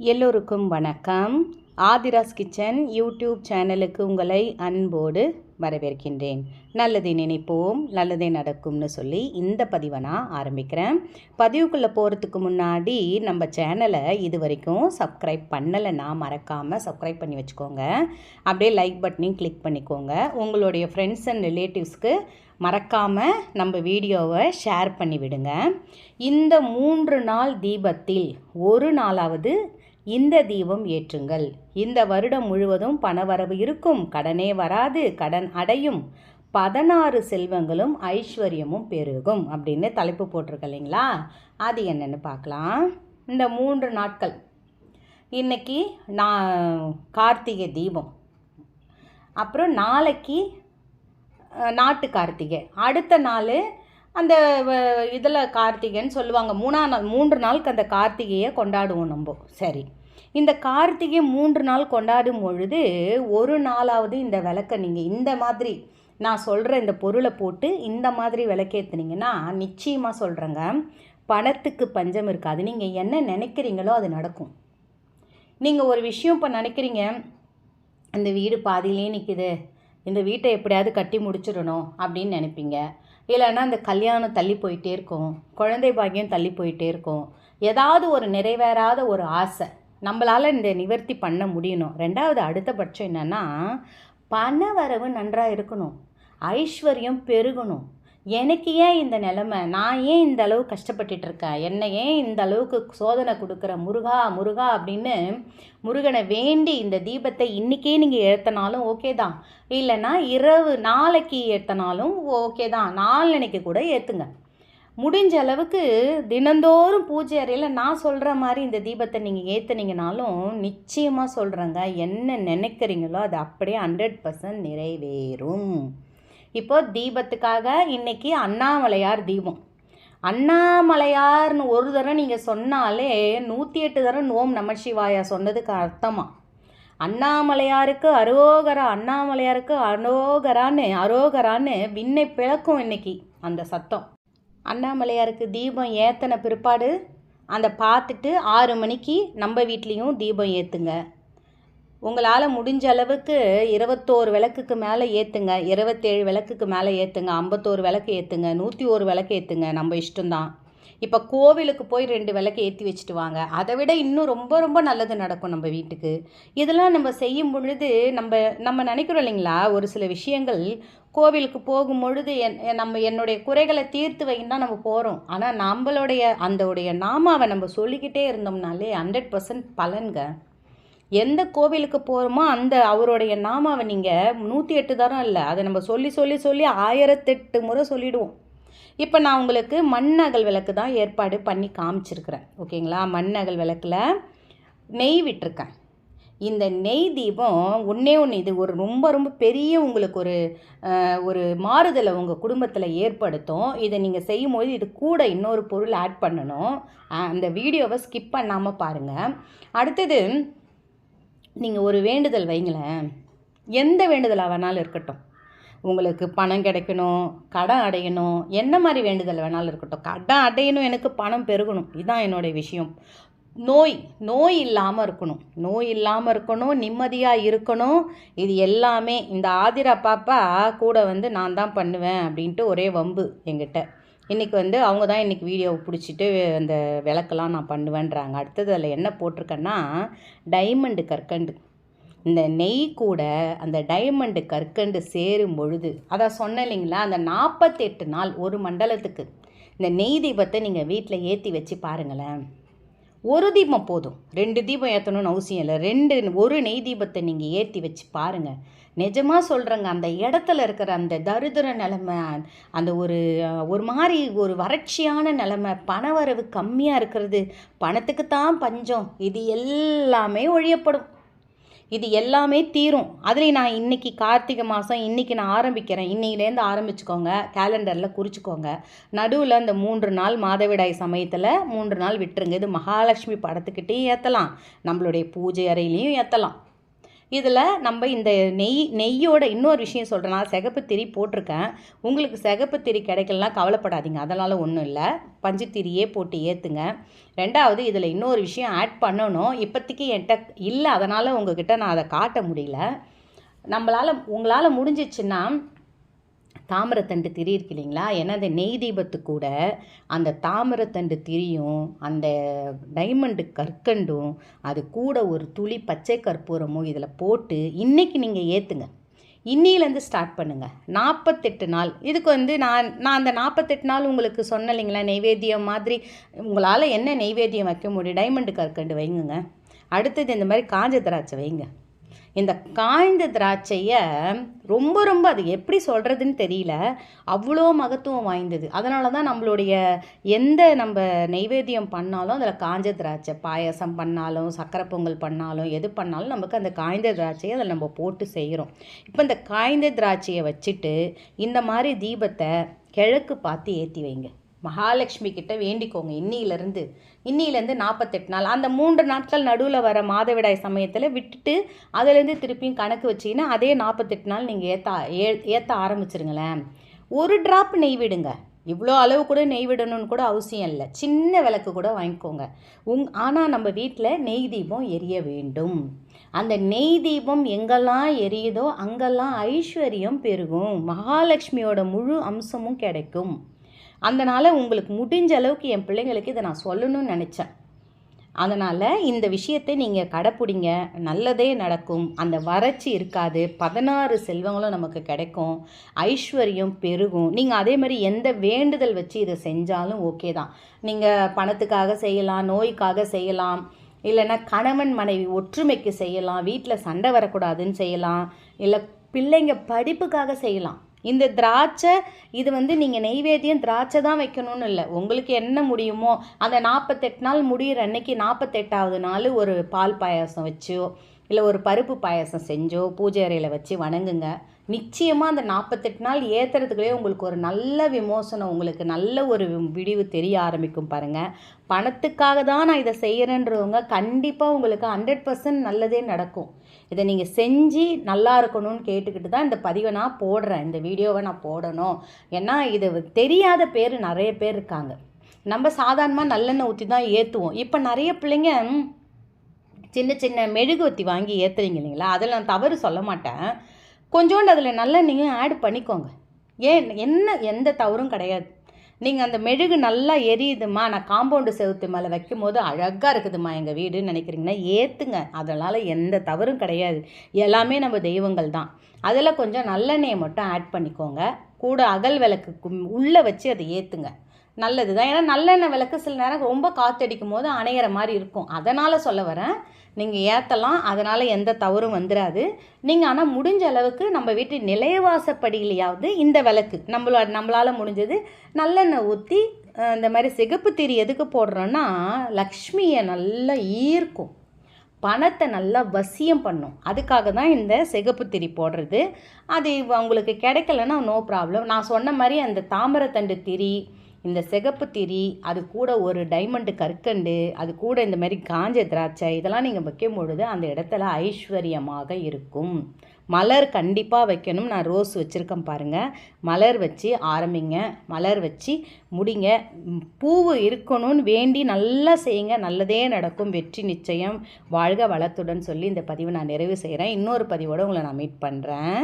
எல்லோருக்கும் வணக்கம். Aadhira's kitchen YouTube சேனலுக்கு உங்களை அன்போடு வரவேற்கின்றேன். நல்லதை நினைப்போம் நல்லதே நடக்கும்னு சொல்லி இந்த பதிவை நான் ஆரம்பிக்கிறேன். பதிவுக்குள்ளே போகிறதுக்கு முன்னாடி நம்ம சேனலை இது வரைக்கும் சப்ஸ்கிரைப் பண்ணலைன்னா மறக்காமல் சப்ஸ்கிரைப் பண்ணி வச்சுக்கோங்க. அப்படியே லைக் பட்டனையும் கிளிக் பண்ணிக்கோங்க. உங்களுடைய ஃப்ரெண்ட்ஸ் அண்ட் ரிலேட்டிவ்ஸ்க்கு மறக்காமல் நம்ம வீடியோவை ஷேர் பண்ணி விடுங்க இந்த மூன்று நாள் தீபத்தில் ஒரு நாளாவது இந்த தீபம் ஏற்றுங்கள். இந்த வருடம் முழுவதும் பணவரவு இருக்கும். கடனே வராது கடன் அடையும். பதினாறு செல்வங்களும் ஐஸ்வர்யமும் பெருகும் அப்படின்னு தலைப்பு போட்டிருக்கு இல்லைங்களா? அது என்னென்னு பார்க்கலாம். இந்த மூன்று நாட்கள். இன்னைக்கு நான் கார்த்திகை தீபம். அப்புறம் நாளைக்கு நாட்டு கார்த்திகை. அடுத்த நாள் அந்த இதில் கார்த்திகைன்னு சொல்லுவாங்க. மூணா நாள் மூன்று நாளுக்கு அந்த கார்த்திகையை கொண்டாடுவோம் நம்ம. சரி. இந்த கார்த்திகை மூன்று நாள் கொண்டாடும் பொழுது ஒரு நாளாவது இந்த விளக்கை நீங்கள் இந்த மாதிரி நான் சொல்கிற இந்த பொருளை போட்டு இந்த மாதிரி விளக்கேற்றுனீங்கன்னா நிச்சயமாக சொல்கிறேங்க பணத்துக்கு பஞ்சம் இருக்காது. நீங்கள் என்ன நினைக்கிறீங்களோ அது நடக்கும். நீங்கள் ஒரு விஷயம் இப்போ நினைக்கிறீங்க இந்த வீடு பாதியிலே நிற்கிது இந்த வீட்டை எப்படியாவது கட்டி முடிச்சிடணும் அப்படின்னு நினைப்பீங்க. இல்லைன்னா இந்த கல்யாணம் தள்ளி போயிட்டே இருக்கும் குழந்தை பாக்கியம் தள்ளி போயிட்டே இருக்கும். ஏதாவது ஒரு நிறைவேறாத ஒரு ஆசை. நம்மளால் இந்த நிவர்த்தி பண்ண முடியணும். ரெண்டாவது அடுத்த பட்சம் என்னென்னா பண வரவு நன்றாக இருக்கணும். ஐஸ்வர்யம் பெருகணும். எனக்கு ஏன் இந்த நிலமை? நான் ஏன் இந்த அளவு கஷ்டப்பட்டுட்டு இருக்கேன்? என்னை ஏன் இந்த அளவுக்கு சோதனை கொடுக்குற முருகா முருகா அப்படின்னு முருகனை வேண்டி இந்த தீபத்தை இன்றைக்கே நீங்கள் ஏற்றினாலும் ஓகே தான். இல்லைன்னா இரவு நாளைக்கு ஏற்றினாலும் ஓகே தான். நாளன்னைக்கு கூட ஏற்றுங்க முடிஞ்ச அளவுக்கு தினந்தோறும் பூஜை அறையில் நான் சொல்கிற மாதிரி இந்த தீபத்தை நீங்கள் ஏற்றுனீங்கனாலும் நிச்சயமாக சொல்கிறேங்க என்ன நினைக்கிறீங்களோ அது அப்படியே ஹண்ட்ரட் பர்சன்ட் நிறைவேறும். இப்போது தீபத்துக்காக இன்னைக்கு அண்ணாமலையார் தீபம். அண்ணாமலையார்னு ஒரு தடவை நீங்கள் சொன்னாலே நூற்றி எட்டு தரம் ஓம் நம சிவாயா சொன்னதுக்கு அர்த்தமாக அண்ணாமலையாருக்கு அரோகரா அண்ணாமலையாருக்கு அரோகரான்னு அரோகரான்னு விண்ணை பிளக்கும் இன்னைக்கு அந்த சத்தம். அண்ணாமலையாருக்கு தீபம் ஏற்றின பிற்பாடு அந்த பார்த்துட்டு ஆறு மணிக்கு நம்ம வீட்லேயும் தீபம் ஏற்றுங்க உங்களால் முடிஞ்ச அளவுக்கு இருபத்தோரு விளக்குக்கு மேலே ஏற்றுங்க இருபத்தேழு விளக்குக்கு மேலே ஏற்றுங்க ஐம்பத்தோரு விளக்கு ஏற்றுங்க நூற்றி ஒரு விளக்கு ஏற்றுங்க நம்ம இஷ்டம்தான். இப்போ கோவிலுக்கு போய் ரெண்டு விளக்கு ஏற்றி வச்சுட்டு வாங்க. அதை விட இன்னும் ரொம்ப ரொம்ப நல்லது நடக்கும் நம்ம வீட்டுக்கு. இதெல்லாம் நம்ம செய்யும் பொழுது நம்ம நம்ம நினைக்கிறோம் இல்லைங்களா? ஒரு சில விஷயங்கள் கோவிலுக்கு போகும் பொழுது என் நம்ம என்னுடைய குறைகளை தீர்த்து வைன்னு தான் நம்ம போகிறோம் ஆனால் நம்மளுடைய அந்தோடைய நாமாவை நம்ம சொல்லிக்கிட்டே இருந்தோம்னாலே ஹண்ட்ரட் பர்சன்ட் பலன்க. எந்த கோவிலுக்கு போகிறோமோ அந்த அவருடைய நாமாவை நீங்கள் நூற்றி எட்டு தரம் இல்லை அதை நம்ம சொல்லி சொல்லி சொல்லி ஆயிரத்தெட்டு முறை சொல்லிவிடுவோம் இப்போ நான் உங்களுக்கு மண்ணகல் விளக்கு தான் ஏற்பாடு பண்ணி காமிச்சிருக்கிறேன். ஓகேங்களா? மண்ணகல் விளக்கில் நெய் விட்டுருக்கேன். இந்த நெய் தீபம் ஒன்றே ஒன்று இது ஒரு ரொம்ப ரொம்ப பெரிய உங்களுக்கு ஒரு ஒரு மாறுதலை உங்கள் குடும்பத்தில் ஏற்படுத்தும். இதை நீங்கள் செய்யும்போது இது கூட இன்னொரு பொருள் ஆட் பண்ணணும். அந்த வீடியோவை ஸ்கிப் பண்ணாமல் பாருங்கள் அடுத்தது நீங்கள் ஒரு வேண்டுதல் வைங்களேன். எந்த வேண்டுதலாக வேணாலும் இருக்கட்டும். உங்களுக்கு பணம் கிடைக்கணும் கடன் அடையணும் என்ன மாதிரி வேண்டுதல் வேணாலும் இருக்கட்டும். கடன் அடையணும் எனக்கு பணம் பெருகணும். இதுதான் என்னுடைய விஷயம். நோய் நோய் இல்லாமல் இருக்கணும். நோய் இல்லாமல் இருக்கணும் நிம்மதியாக இருக்கணும். இது எல்லாமே இந்த ஆதிரா பாப்பா கூட வந்து நான் தான் பண்ணுவேன் அப்படின்ட்டு ஒரே வம்பு எங்கிட்ட இன்றைக்கி வந்து அவங்க தான் இன்றைக்கி வீடியோவை பிடிச்சிட்டு அந்த விளக்கெல்லாம் நான் பண்ணுவேன்றாங்க. அடுத்தது அதில் என்ன போட்டிருக்கேன்னா டைமண்டு கற்கண்டு. இந்த நெய் கூட அந்த டைமண்டு கற்கண்டு சேரும் பொழுது அதான் சொன்ன இல்லைங்களா? அந்த நாற்பத்தெட்டு நாள் ஒரு மண்டலத்துக்கு. இந்த நெய் தீபத்தை நீங்கள் வீட்டில் ஏற்றி வச்சு பாருங்களேன். ஒரு தீபம் போதும். ரெண்டு தீபம் ஏற்றணும்னு அவசியம் இல்லை. ரெண்டு ஒரு நெய் தீபத்தை நீங்கள் ஏற்றி வச்சு பாருங்கள் நிஜமாக சொல்கிறேங்க அந்த இடத்துல இருக்கிற அந்த தருதர நிலமை அந்த ஒரு ஒரு மாதிரி ஒரு வறட்சியான நிலைமை பணவரவு கம்மியாக இருக்கிறது பணத்துக்கு தான் பஞ்சம் இது எல்லாமே ஒழியப்படும். இது எல்லாமே தீரும். அதுலேயும் நான் இன்னைக்கு கார்த்திகை மாதம் இன்னைக்கு நான் ஆரம்பிக்கிறேன். இன்னையிலேருந்து ஆரம்பிச்சுக்கோங்க. கேலண்டரில் குறிச்சிக்கோங்க. நடுவில் அந்த மூன்று நாள் மாதவிடாய் சமயத்தில் மூன்று நாள் விட்டுருங்க. இது மகாலட்சுமி படத்துக்கிட்டே ஏற்றலாம் நம்மளுடைய பூஜை அறையிலையும் ஏற்றலாம் இதில் நம்ம இந்த நெய் நெய்யோட இன்னொரு விஷயம் சொல்கிறேன் நான் சிகப்பு திரி போட்டிருக்கேன். உங்களுக்கு சிகப்பு திரி கிடைக்கலனா கவலைப்படாதீங்க. அதனால் ஒன்றும் இல்லை. பஞ்சு திரியே போட்டு ஏற்றுங்க ரெண்டாவது இதில் இன்னொரு விஷயம் ஆட் பண்ணணும். இப்போதைக்கு என்கிட்ட இல்லை. அதனால் உங்ககிட்ட நான் அதை காட்ட முடியல. நம்மளால் உங்களால் முடிஞ்சிச்சுன்னா தாமிரத்தண்டு திரி இருக்கு இல்லைங்களா? ஏன்னா அந்த நெய் தீபத்து கூட அந்த தாமிரத்தண்டு திரியும் அந்த டைமண்டு கற்கண்டும் அது கூட ஒரு துளி பச்சை கற்பூரமும் இதில் போட்டு இன்றைக்கி நீங்கள் ஏற்றுங்க இன்னிலேருந்து ஸ்டார்ட் பண்ணுங்கள் நாற்பத்தெட்டு நாள். இதுக்கு வந்து நான் நான் அந்த நாற்பத்தெட்டு நாள் உங்களுக்கு சொன்ன இல்லைங்களா? நெய்வேத்தியம் மாதிரி உங்களால் என்ன நெய்வேத்தியம் வைக்க முடியும்? டைமண்டு கற்கண்டு வைங்குங்க. அடுத்தது இந்த மாதிரி காஞ்ச திராட்சை வைங்க. இந்த காய்ந்த திராட்சையை ரொம்ப ரொம்ப அது எப்படி சொல்கிறதுன்னு தெரியல. அவ்வளோ மகத்துவம் வாய்ந்தது. அதனால தான் நம்மளுடைய எந்த நம்ம நெய்வேத்தியம் பண்ணாலும் அதில் காஞ்ச திராட்சை பாயசம் பண்ணாலும் சக்கரை பொங்கல் பண்ணாலும் எது பண்ணாலும் நமக்கு அந்த காய்ந்த திராட்சையை அதில் நம்ம போட்டு செய்கிறோம் இப்போ இந்த காய்ந்த திராட்சையை வச்சுட்டு இந்த மாதிரி தீபத்தை கிழக்கு பார்த்து ஏற்றி வைங்க. மகாலட்சுமி கிட்ட வேண்டிக்கோங்க. இன்னிலேருந்து இன்னிலேருந்து நாற்பத்தெட்டு நாள். அந்த மூன்று நாட்கள் நடுவில் வர மாதவிடாய் சமயத்தில் விட்டுட்டு அதுலேருந்து திருப்பியும் கணக்கு வச்சிங்கன்னா அதே நாற்பத்தெட்டு நாள் நீங்கள் ஏற்ற ஏ ஏற்ற ஆரம்பிச்சிருங்களேன். ஒரு ட்ராப் நெய் விடுங்க. இவ்வளோ அளவு கூட நெய் விடணும்னு கூட அவசியம் இல்லை. சின்ன விளக்கு கூட வாங்கிக்கோங்க. உங் ஆனால் நம்ம வீட்டில் நெய் தீபம் எரிய வேண்டும். அந்த நெய் தீபம் எங்கெல்லாம் எரியுதோ அங்கெல்லாம் ஐஸ்வர்யம் பெருகும். மகாலட்சுமியோட முழு அம்சமும் கிடைக்கும். அதனால் உங்களுக்கு முடிஞ்ச அளவுக்கு என் பிள்ளைங்களுக்கு இதை நான் சொல்லணும்னு நினச்சேன். அதனால் இந்த விஷயத்தை நீங்கள் கடைப்பிடிங்க. நல்லதே நடக்கும். அந்த வறட்சி இருக்காது. பதினாறு செல்வங்களும் நமக்கு கிடைக்கும். ஐஸ்வர்யம் பெருகும். நீங்கள் அதே மாதிரி எந்த வேண்டுதல் வச்சு இதை செஞ்சாலும் ஓகே தான். நீங்கள் பணத்துக்காக செய்யலாம் நோய்க்காக செய்யலாம். இல்லைன்னா கணவன் மனைவி ஒற்றுமைக்கு செய்யலாம். வீட்டில் சண்டை வரக்கூடாதுன்னு செய்யலாம். இல்லை பிள்ளைங்க படிப்புக்காக செய்யலாம். இந்த திராட்சை இது வந்து நீங்கள் நெய்வேத்தியம் திராட்சை தான் வைக்கணும்னு இல்லை. உங்களுக்கு என்ன முடியுமோ அந்த நாற்பத்தெட்டு நாள் முடிகிற அன்னைக்கு நாற்பத்தெட்டாவது நாள் ஒரு பால் பாயாசம் வச்சோ இல்லை ஒரு பருப்பு பாயாசம் செஞ்சோ பூஜை அறையில் வச்சு வணங்குங்க. நிச்சயமாக அந்த நாற்பத்தெட்டு நாள் ஏற்றுறதுக்குள்ளே உங்களுக்கு ஒரு நல்ல விமோசனம் உங்களுக்கு நல்ல ஒரு விடிவு தெரிய ஆரம்பிக்கும் பாருங்கள் பணத்துக்காக தான் நான் இதை செய்கிறேன்றவங்க கண்டிப்பாக உங்களுக்கு ஹண்ட்ரட் பர்சன்ட் நல்லதே நடக்கும். இதை நீங்கள் செஞ்சு நல்லா இருக்கணும்னு கேட்டுக்கிட்டு தான் இந்த பதிவை நான் போடுறேன். இந்த வீடியோவை நான் போடணும். ஏன்னா இது தெரியாத பேர் நிறைய பேர் இருக்காங்க. நம்ம சாதாரணமாக நல்லெண்ணெய் ஊற்றி தான் ஏற்றுவோம் இப்போ நிறைய பிள்ளைங்க சின்ன சின்ன மெழுகுவத்தி வாங்கி ஏற்றுறீங்க இல்லைங்களா? அதில் நான் தவறு சொல்ல மாட்டேன். கொஞ்சோண்டு அதில் நல்லெண்ணெயும் ஆட் பண்ணிக்கோங்க. ஏன் என்ன எந்த தவறும் கிடையாது. நீங்கள் அந்த மெழுகு நல்லா எரியுதுமா? நான் காம்பவுண்டு செவுத்து மேலே வைக்கும் போது அழகாக இருக்குதுமா எங்கள் வீடுன்னு நினைக்கிறீங்கன்னா ஏற்றுங்க அதனால் எந்த தவறும் கிடையாது. எல்லாமே நம்ம தெய்வங்கள் தான். அதில் கொஞ்சம் நல்லெண்ணெயை மட்டும் ஆட் பண்ணிக்கோங்க. கூட அகல் விளக்கு உள்ளே வச்சு அதை ஏற்றுங்க நல்லது தான் ஏன்னா நல்லெண்ணெய் விளக்கு சில நேரம் ரொம்ப காற்றடிக்கும் போது அணையிற மாதிரி இருக்கும். அதனால் சொல்ல வரேன். நீங்கள் ஏற்றலாம் அதனால் எந்த தவறும் வந்துடாது நீங்கள் ஆனால் முடிஞ்ச அளவுக்கு நம்ம வீட்டு நிலையவாசப்படியிலையாவது இந்த விளக்கு நம்மளோட நம்மளால் முடிஞ்சது நல்லெண்ணெய் ஊற்றி இந்த மாதிரி சிகப்பு திரி எதுக்கு போடுறோன்னா லக்ஷ்மியை நல்லா ஈர்க்கும். பணத்தை நல்லா வசியம் பண்ணும். அதுக்காக தான் இந்த சிகப்பு திரி போடுறது. அது உங்களுக்கு கிடைக்கலன்னா நோ ப்ராப்ளம் நான் சொன்ன மாதிரி அந்த தாமரத்தண்டு திரி இந்த சிகப்பு திரி அது கூட ஒரு டைமண்டு கற்கண்டு அது கூட இந்த மாதிரி காஞ்ச திராட்சை இதெல்லாம் நீங்கள் வைக்கும் பொழுது அந்த இடத்துல ஐஸ்வர்யமாக இருக்கும். மலர் கண்டிப்பாக வைக்கணும். நான் ரோஸ் வச்சுருக்கேன் பாருங்கள் மலர் வச்சு ஆரம்பிங்க. மலர் வச்சு முடிங்க. பூவு இருக்கணும்னு வேண்டி நல்லா செய்யுங்க. நல்லதே நடக்கும். வெற்றி நிச்சயம். வாழ்க வளத்துடன் சொல்லி இந்த பதிவை நான் நிறைவு செய்கிறேன் இன்னொரு பதிவோடு உங்களை நான் மீட் பண்ணுறேன்